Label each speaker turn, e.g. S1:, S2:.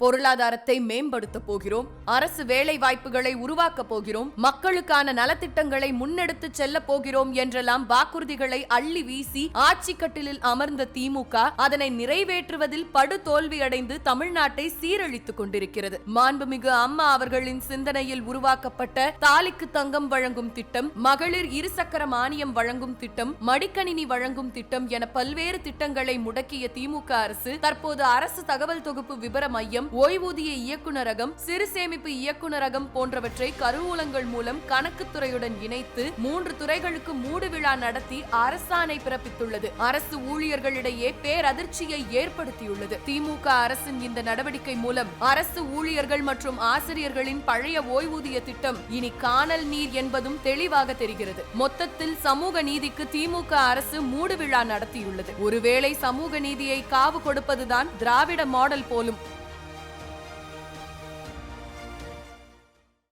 S1: பொருளாதாரத்தை மேம்படுத்த போகிறோம் அரசு வேலை வாய்ப்புகளை உருவாக்க போகிறோம் மக்களுக்கான நலத்திட்டங்களை முன்னெடுத்து செல்ல போகிறோம் என்றெல்லாம் வாக்குறுதிகளை அள்ளி வீசி ஆட்சி கட்டிலில் அமர்ந்த திமுக அதனை நிறைவேற்றுவதில் படு தோல்வியடைந்து தமிழ்நாட்டை சீரழித்துக் கொண்டிருக்கிறது. மாண்புமிகு அம்மா அவர்களின் சிந்தனையில் உருவாக்கப்பட்ட தாலிக்கு தங்கம் வழங்கும் திட்டம் மகளிர் இருசக்கர மானியம் வழங்கும் திட்டம் மடிக்கணினி வழங்கும் திட்டம் என பல்வேறு திட்டங்களை முடக்கிய திமுக அரசு தற்போது அரசு தகவல் தொகுப்பு விபர மையம் ஓய்வூதிய இயக்குநரகம் சிறு சேமிப்பு இயக்குநரகம் போன்றவற்றை கருவூலங்கள் மூலம் கணக்குத்துறையுடன் இணைத்து மூன்று துறைகளுக்கு மூடு விழா நடத்தி அரசாணை பிறப்பித்துள்ளது. அரசு ஊழியர்களிடையே பேரதிர்ச்சியை ஏற்படுத்தியுள்ளது. திமுக அரசின் இந்த நடவடிக்கை மூலம் அரசு ஊழியர்கள் மற்றும் ஆசிரியர்களின் பழைய ஓய்வூதிய திட்டம் இனி காணல் நீர் என்பதும் தெளிவாக தெரிகிறது. மொத்தத்தில் சமூக நீதிக்கு திமுக அரசு மூடு விழா நடத்தியுள்ளது. ஒருவேளை சமூக நீதியை காவு கொடுப்பதுதான் திராவிட மாடல் போலும்